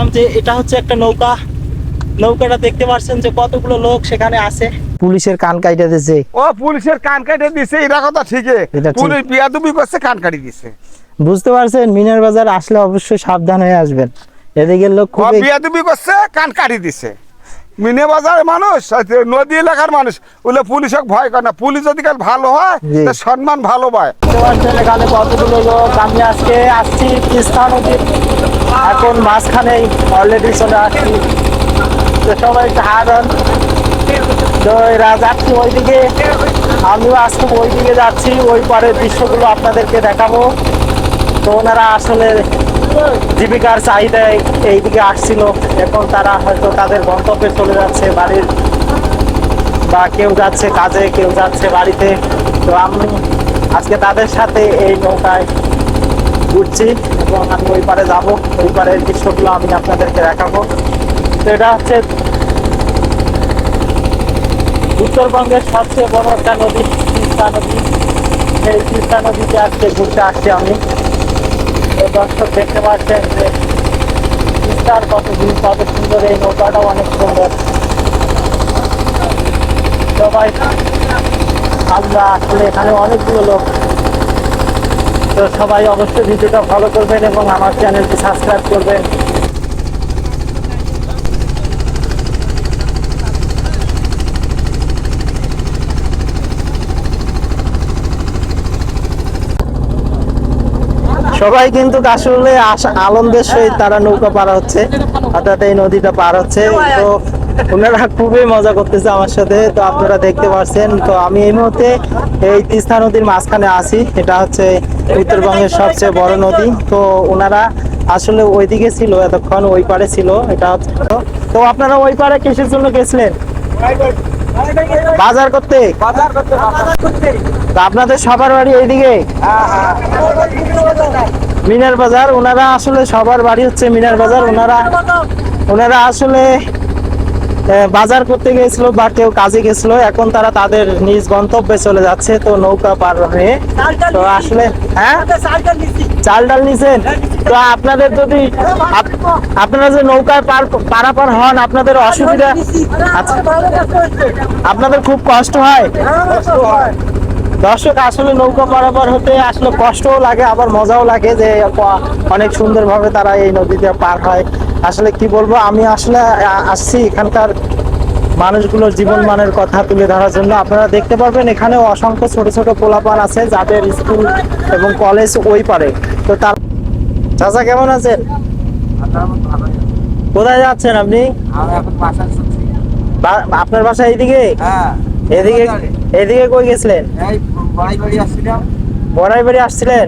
পারলাম যে এটা হচ্ছে একটা নৌকা। নৌকাটা দেখতে পাচ্ছেন যে কতগুলো লোক সেখানে আছে। পুলিশের কান কাইটা দিছে। ও পুলিশের কান কাটা দিছে এটা কথা ঠিকই। পুলিশ বিয়াদুবি করছে কান কাটি দিছে। বুঝতে পারছেন মিনার বাজার আসলে অবশ্যই সাবধান হয়ে আসবেন। এদিকে লোক খুব বিয়াদুবি করছে কান কাটি দিছে। মিনে বাজারের মানুষ নদী এলাকার মানুষ ওগুলো পুলিশক ভয় করে না। পুলিশ যদি কাল ভালো হয়। সম্মান ভালো পায়। এখানে কতগুলো লোক আমি আজকে আসছি তিস্তা নদীর। এখন মাঝখানেই অলরেডি চলে আসছি। তো সবাই একটু হারান তো এরা যাচ্ছি ওইদিকে আমিও আজকে ওইদিকে যাচ্ছি ওই পরের দৃশ্যগুলো আপনাদেরকে দেখাবো। তো ওনারা আসলে জীবিকার চাহিদায় এইদিকে আসছিল। এখন তারা হয়তো তাদের গন্তব্যে চলে যাচ্ছে বাড়ির বা কেউ যাচ্ছে কাজে, কেউ যাচ্ছে বাড়িতে। তো আমি আজকে তাদের সাথে এই নৌকায় ঘুরছি এবং আমি ওই পারে যাব। ওই পারের দৃশ্যগুলো আমি আপনাদেরকে দেখাবো। তো এটা হচ্ছে উত্তরবঙ্গের সবচেয়ে বড় একটা নদী, তিস্তা নদী। সেই তিস্তা নদীতে আজকে ঘুরতে আসছি আমি। দর্শক দেখতে পাচ্ছেন যে বিস্তার কত দিন কত সুন্দর এই নৌকাটাও অনেক সুন্দর। সবাই আমরা আসলে এখানে অনেকগুলো লোক। তো সবাই অবশ্যই ভিডিওটা ফলো করবেন এবং আমার চ্যানেলটি সাবস্ক্রাইব করবেন। সবাই কিন্তু আসলে আনন্দের সহিত তারা নৌকা পার হচ্ছে, অর্থাৎ এই নদীটা পার হচ্ছে। তো ওনারা খুবই মজা করতেছে আমার সাথে, তো আপনারা দেখতে পাচ্ছেন তো আমি এই মুহূর্তে এই তিস্তা নদীর মাঝখানে আছি। এটা হচ্ছে উত্তরবঙ্গের সবচেয়ে বড় নদী। তো ওনারা আসলে ওইদিকে ছিল এতক্ষণ, ওই পারে ছিল। এটা হচ্ছে তো আপনারা ওই পারে কিসের জন্য গেছিলেন? বাজার করতে? আপনাদের সবার বাড়ি এইদিকে? মিনার বাজার ওনারা আসলে সবার বাড়ি হচ্ছে মিনার বাজার ওনারা ওনারা আসলে বাজার করতে গিয়েছিল বা কেউ কাজে গেছিল এখন তারা তাদের নিজ গন্তব্যে চলে যাচ্ছে তো নৌকা পার হয়ে। তো আসলে হ্যাঁ? চাল ডাল নিছেন তো আপনাদের যদি আপনারা যে নৌকায় পার পারাপার হন আপনাদের অসুবিধা আচ্ছা আপনাদের খুব কষ্ট হয়? দর্শক আসলে নৌকা পারাপার হতে আসলে কষ্টও লাগে আবার মজাও লাগে যে অনেক সুন্দরভাবে তারা এই নদীতে পার হয়। আসলে কি বলব আমি আসলে আসছি এখানকার মানুষগুলোর জীবন মানের কথা তুলে ধরার জন্য। আপনারা দেখতে পারবেন এখানে অসংখ্য ছোট ছোট পোলাপান আছে যাদের স্কুল এবং কলেজ ওই পারে। তো তার চাচা কেমন আছেন? কোথায় যাচ্ছেন আপনি? আপনার বাসা এইদিকে? এদিকে এদিকে কই গেছিলেন? বড়াই বাড়ি আসছিলেন?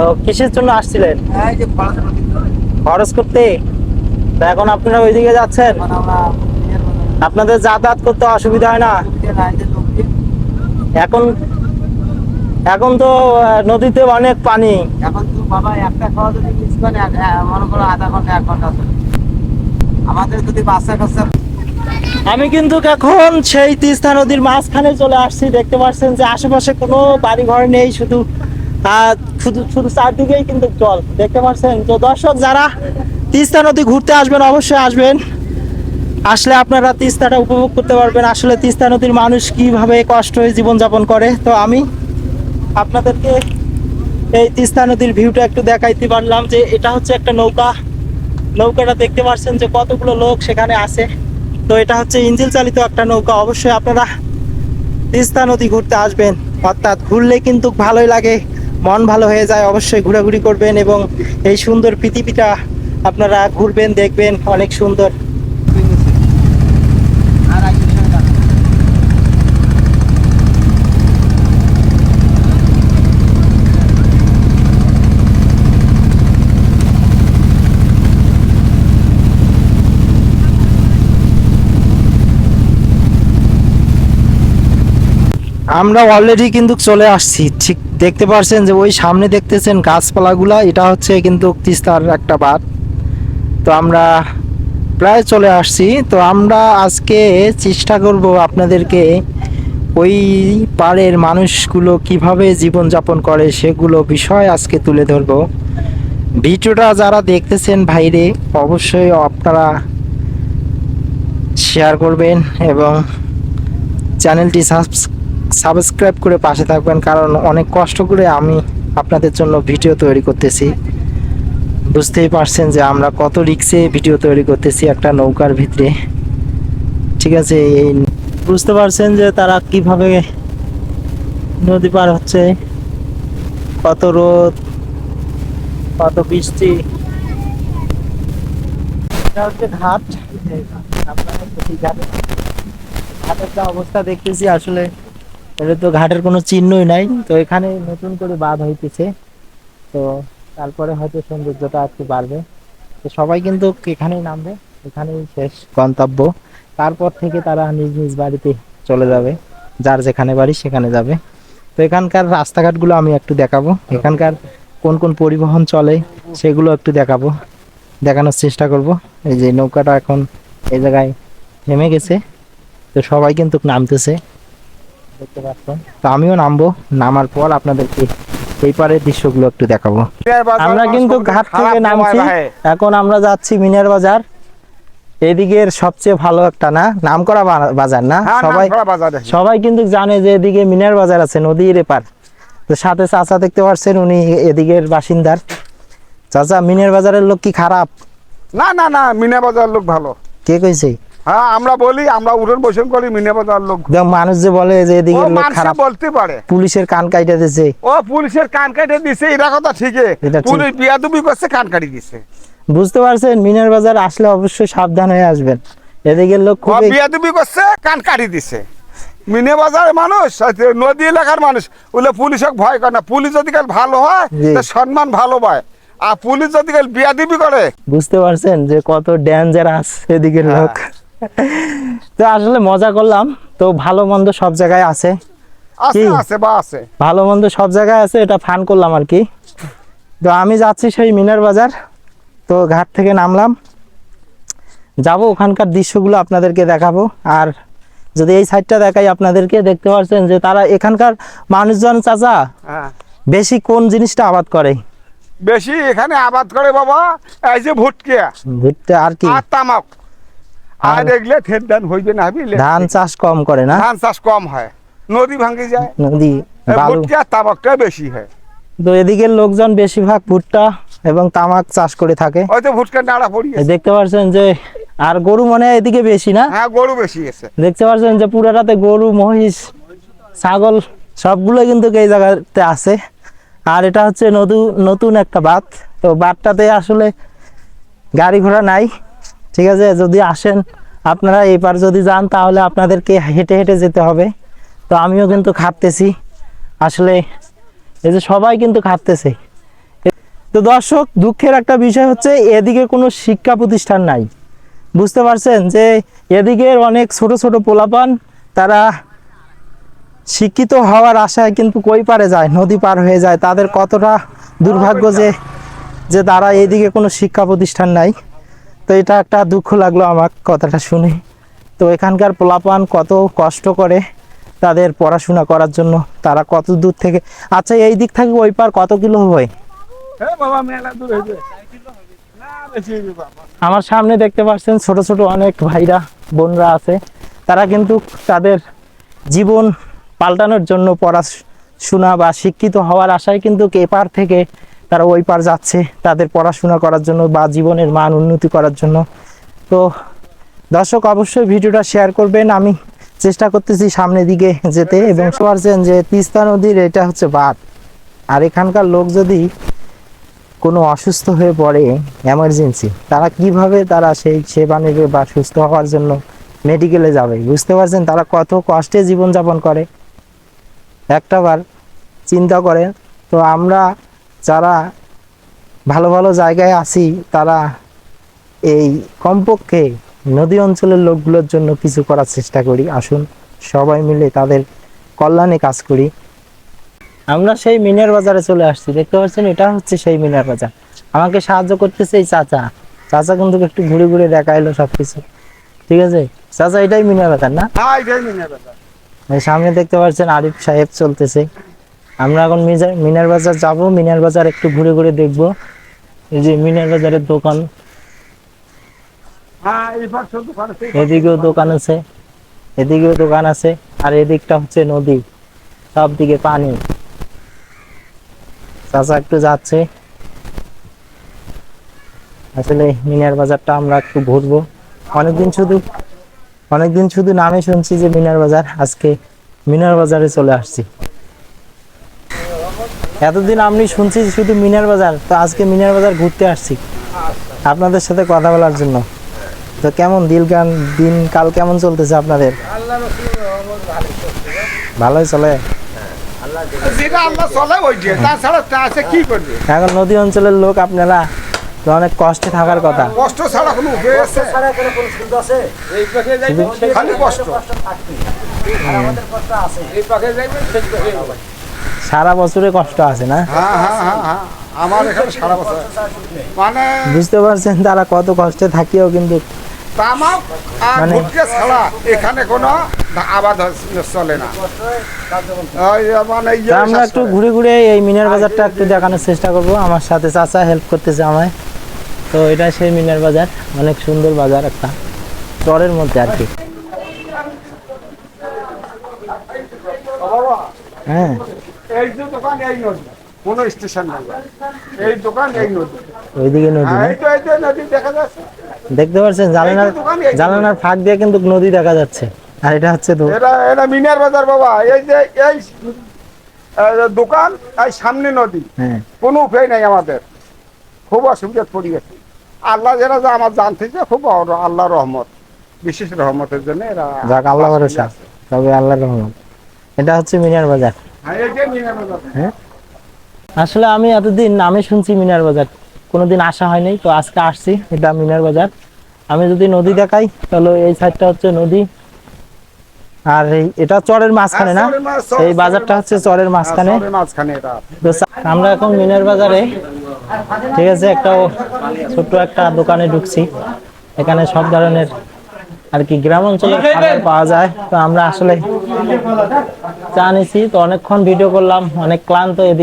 ও কিসের জন্য আসছিলেন? খরচ করতে? তা এখন আপনারা ওইদিকে যাচ্ছেন? আপনাদের যাতায়াত করতে অসুবিধা হয় না? এখন এখন তো নদীতে অনেক পানি। এখন তো বাবা একটা খাওয়া যদি মিস করে এক- মনে করো আধা ঘণ্টা এক ঘণ্টা আমাদের যদি বাচ্চা কাচ্চা আমি কিন্তু এখন সেই তিস্তা নদীর মাঝখানে চলে আসছি। দেখতে পাচ্ছেন যে আশেপাশে কোনো বাড়ি ঘর নেই শুধু আহ, শুধু শুধু চারদিকেই কিন্তু জল। দেখতে পাচ্ছেন? তো দর্শক যারা তিস্তা নদী ঘুরতে আসবেন অবশ্যই আসবেন। আসলে আপনারা তিস্তাটা উপভোগ করতে পারবেন। আসলে তিস্তা নদীর মানুষ কীভাবে কষ্ট হয়ে জীবনযাপন করে? তো আমি আপনাদেরকে এই তিস্তা নদীর ভিউটা একটু দেখাইতে পারলাম যে এটা হচ্ছে একটা নৌকা। নৌকাটা দেখতে পাচ্ছেন যে কতগুলো লোক সেখানে আছে। তো এটা হচ্ছে ইঞ্জিল চালিত একটা নৌকা। অবশ্যই আপনারা তিস্তা নদী ঘুরতে আসবেন। অর্থাৎ ঘুরলে কিন্তু ভালোই লাগে। মন ভালো হয়ে যায়, অবশ্যই ঘোরাঘুরি করবেন এবং এই সুন্দর পৃথিবীটা আপনারা ঘুরবেন, দেখবেন, অনেক সুন্দর আর একদিন সঙ্গে যাবে। আমরা অলরেডি কিন্তু চলে আসছি। ঠিক দেখতে পাচ্ছেন যে ওই সামনে দেখতেছেন গাছপালাগুলা, এটা হচ্ছে কিন্তু তিস্তার একটা বাদ তো আমরা প্রায় চলে আসছি। তো আমরা আজকে চেষ্টা করব আপনাদেরকে ওই পাড়ের মানুষগুলো কীভাবে জীবনযাপন করে সেগুলো বিষয় আজকে তুলে ধরবো। ভিডিওটা যারা দেখতেছেন ভাইরে, অবশ্যই আপনারা শেয়ার করবেন এবং চ্যানেলটি সাবস্ক্রাইব করে পাশে থাকবেন, কারণ অনেক কষ্ট করে আমি আপনাদের জন্য ভিডিও তৈরি করতেছি। বুঝতেই পারছেন যে আমরা কত রিক্সে ভিডিও তৈরি করতেছি একটা নৌকার ভিতরে। ঠিক আছে, এই বুঝতে পারছেন যে তারা কীভাবে নদী পার হচ্ছে, কত রোদ, কত বৃষ্টি। এটা হচ্ছে ঘাটে। ঘাটের যা অবস্থা দেখতেছি, আসলে এটা তো ঘাটের কোনো চিহ্নই নাই। তো এখানে নতুন করে বাঁধ হইতেছে। তো তারপরে হয়তো সৌন্দর্যটা একটু বাড়বে। তো সবাই কিন্তু এখানেই নামবে, এখানেই শেষ গন্তব্য। তারপর থেকে তারা নিজ নিজ বাড়িতে চলে যাবে। যার যেখানে বাড়ি সেখানে যাবে। তো এখানকার রাস্তাঘাটগুলো আমি একটু দেখাবো। এখানকার কোন কোন পরিবহন চলে সেগুলো একটু দেখাবো। দেখানোর চেষ্টা করব। এই যে নৌকাটা এখন এই জায়গায় থেমে গেছে। তো সবাই কিন্তু নামতেছে। দেখতে পাচ্ছেন। তো আমিও নামবো নামার পর আপনাদেরকে এই পারের দৃশ্যগুলো একটু দেখাবো। আমরা কিন্তু ঘাট থেকে নামছি। এখন আমরা যাচ্ছি মিনার বাজার। এদিকের সবচেয়ে ভালো একটা না নামকরা বা- বাজার না? হ্যাঁ, সবাই সবাই কিন্তু জানে যে এদিকে মিনার বাজার আছে নদীর এপার। তো সাথে চাচা দেখতে পাচ্ছেন উনি এদিকের বাসিন্দার। চাচা মিনার বাজারের লোক কি খারাপ? না না না মিনার বাজার লোক ভালো। কে কইছে? হ্যাঁ আমরা বলি আমরা উঠন বসন করি মিনাবাজার লোক। মানুষ যে বলে যে ও এদিকের লোক খারাপ বলতে পারে। পুলিশের কান কাইটা দিছে। ও পুলিশের কান কাটে দিছে এটা কথা ঠিকই। পুলিশ বিয়াদুবি করছে কান কাটি দিছে। বুঝতে পারছেন মিনার বাজার আসলে অবশ্যই সাবধান হয়ে আসবেন। এদিকের লোক বিয়াদুবি করছে কান কাটি দিছে। মিনে বাজারের মানুষ নদী এলাকার মানুষ ওগুলো পুলিশক ভয় করে না। পুলিশ যদি কাল ভালো হয়। সম্মান ভালো পায়। আর পুলিশ যদি কাল বিয়াদুবি করে বুঝতে পারছেন যে কত ডেঞ্জারাস এদিকের হ্যাঁ। লোক। তো আসলে মজা করলাম। তো ভালো মন্দ সব জায়গায় আছে। আছে আছে বা আছে। ভালো মন্দ সব জায়গায় আছে এটা ফান করলাম আর কি। তো আমি যাচ্ছি সেই মিনার বাজার। তো ঘাট থেকে নামলাম। যাব ওখানকার দৃশ্যগুলো আপনাদেরকে দেখাবো। আর যদি এই সাইডটা দেখাই আপনাদেরকে দেখতে পাচ্ছেন যে তারা এখানকার মানুষজন চাচা হ্যাঁ। বেশি কোন জিনিসটা আবাদ করে? বেশি এখানে আবাদ করে বাবা এই যে ভুটকিয়া ভুট্টা আর কি? আর তামাক। আর দেখলে ফের ধান হইবে না হবি ধান চাষ কম করে না? ধান চাষ কম হয়। নদী ভাঙে যায়। নদী ভুটকিয়া তামাকটা বেশি হয়। তো এদিকের লোকজন বেশিরভাগ ভুট্টা এবং তামাক চাষ করে থাকে। ওই তো ভুটকা নাড়া পড়িয়ে দেখতে পাচ্ছেন যে আর গরু মনে এদিকে বেশি না? হ্যাঁ গরু বেশি আছে। দেখতে পাচ্ছেন যে পুরাটাতে গরু মহিষ ছাগল সবগুলো কিন্তু এই জায়গাতে আছে। আর এটা হচ্ছে নতুন নতুন একটা বাঁধ। তো বাঁধটাতে আসলে গাড়ি ঘোড়া নাই। ঠিক আছে? যদি আসেন, আপনারা এপার যদি যান, তাহলে আপনাদেরকে হেঁটে হেঁটে যেতে হবে। তো আমিও কিন্তু খাটতেছি। আসলে এই যে সবাই কিন্তু খাটতেছে। তো দর্শক, দুঃখের একটা বিষয় হচ্ছে, এদিকে কোনো শিক্ষা প্রতিষ্ঠান নাই। বুঝতে পারছেন যে এদিকের অনেক ছোট ছোট পোলাপান, তারা শিক্ষিত হওয়ার আশায় কিন্তু কই পারে যায়, নদী পার হয়ে যায়। তাদের কতটা দুর্ভাগ্য যে যে তারা এদিকে কোনো শিক্ষা প্রতিষ্ঠান নাই। তো এটা একটা দুঃখ লাগল আমার কথাটা শুনে। তো এখানকার পোলাপান কত কষ্ট করে তাদের পড়াশোনা করার জন্য। তারা কত দূর থেকে আচ্ছা এই দিক থেকে ওই পার কত কিলো হবে? হ্যাঁ আমার সামনে দেখতে পাচ্ছেন ছোট ছোট অনেক ভাইরা বোনরা আছে। তারা কিন্তু তাদের জীবন পাল্টানোর জন্য পড়াশোনা বা শিক্ষিত হওয়ার আশায় কিন্তু এপার থেকে তারা ওই পার যাচ্ছে তাদের পড়াশোনা করার জন্য বা জীবনের মান উন্নতি করার জন্য। তো দর্শক অবশ্যই ভিডিওটা শেয়ার করবেন। আমি চেষ্টা করতেছি সামনের দিকে যেতে এবং পারছেন যে তিস্তা নদীর এটা হচ্ছে বাঁধ। আর এখানকার লোক যদি কোনো অসুস্থ হয়ে পড়ে এমার্জেন্সি তারা কীভাবে তারা সেই সেবা নেবে বা সুস্থ হওয়ার জন্য মেডিকেলে যাবে? বুঝতে পারছেন? তারা কত কষ্টে জীবনযাপন করে। একটাবার চিন্তা করেন। তো আমরা যারা ভালো ভালো জায়গায় আছি তারা এই কমপক্ষে নদী অঞ্চলের লোকগুলোর জন্য কিছু করার চেষ্টা করি। আসুন সবাই মিলে তাদের কল্যাণে কাজ করি। আমরা সেই মিনার বাজারে চলে আসছি। দেখতে পাচ্ছেন এটা হচ্ছে সেই মিনার বাজার। আমাকে সাহায্য করতেছে এই চাচা। চাচা কিন্তু একটু ঘুরে ঘুরে দেখাইলো সবকিছু। ঠিক আছে? চাচা এটাই মিনার বাজার না? হ্যাঁ মিনে সামনে দেখতে পাচ্ছেন আরিফ সাহেব চলতেছে। আমরা এখন মিনার বাজার যাব, মিনার বাজার একটু ঘুরে ঘুরে দেখব। এই যে মিনার বাজারের দোকান। এদিকেও দোকান আছে, এদিকেও দোকান আছে, আর এদিকটা হচ্ছে নদী, সব দিকে পানি। চাচা একটু যাচ্ছে। আসলে মিনার বাজারটা আমরা একটু ঘুরবো। অনেকদিন শুধু অনেকদিন শুধু নামে শুনছি যে মিনার বাজার, আজকে মিনার বাজারে চলে আসছি। এতদিন আমি শুনছি শুধু মিনার বাজার তো আজকে মিনার বাজার ঘুরতে আসছি। আপনাদের সাথে কথা বলার জন্য। তো কেমন দিল গান দিন কাল কেমন চলতেছে আপনাদের? ভালোই চলে। আছে এখন নদী অঞ্চলের লোক আপনারা অনেক কষ্টে থাকার কথা। কষ্ট ছাড়া কোনো উপায় আছে খালি কষ্ট সারা বছরে কষ্ট আছে না? হ্যাঁ হ্যাঁ হ্যাঁ আমার এখানে সারা বছর। মানে বুঝতে পারছেন তারা কত কষ্টে থাকিও কিন্তু তামাক আর মানে- গুটকে ছাড়া এখানে কোনো আবাদ চলে না। মানে ইয়ে আমরা একটু ঘুরে ঘুরে এই মিনার বাজারটা একটু দেখানোর চেষ্টা করব। আমার সাথে চাচা হেল্প করতেছে আমায়। তো এটা সেই মিনার বাজার অনেক সুন্দর বাজার একটা। চরের মধ্যে আর কি। হ্যাঁ। এই যে দোকান এই নদী। কোনো স্টেশন নাই। এই দোকান এই নদী। ওইদিকে নদী না? এই তো এই তো নদী দেখা যাচ্ছে। দেখতে পাচ্ছেন জানালার জানালার ফাঁক দিয়ে কিন্তু নদী দেখা যাচ্ছে। আর এটা হচ্ছে তো এটা এটা মিনার বাজার বাবা। এই যে এই দোকান এই সামনে নদী। হ্যাঁ। কোনো উপায় নাই আমাদের। খুব অসুবিধা পড়ে গেছে আল্লাহ যেটা যে আমার জানতে যে খুব আল্লাহ রহমত। বিশেষ রহমতের জন্য এরা যাক আল্লাহ তবে আল্লাহর রহমত। এটা হচ্ছে মিনার বাজার। হ্যাঁ, আসলে আমি এতদিন নামে শুনছি মিনার বাজার। কোনোদিন আসা হয় নাই তো আজকে আসছি এটা মিনার বাজার। আমি যদি নদী দেখাই তাহলে এই সাইডটা হচ্ছে নদী। আর এই এটা চরের মাঝখানে না? হ্যাঁ, এই বাজারটা হচ্ছে চরের মাঝখানে। চা- আমরা এখন মিনার বাজারে ঠিক আছে একটা ছোট্ট একটা দোকানে ঢুকছি। এখানে সব ধরনের আর কি গ্রাম অঞ্চলে খাবার পাওয়া যায় তো আমরা আসলে চা নিছি তো অনেকক্ষণ ভিডিও করলাম অনেক ক্লান্ত এদিকে।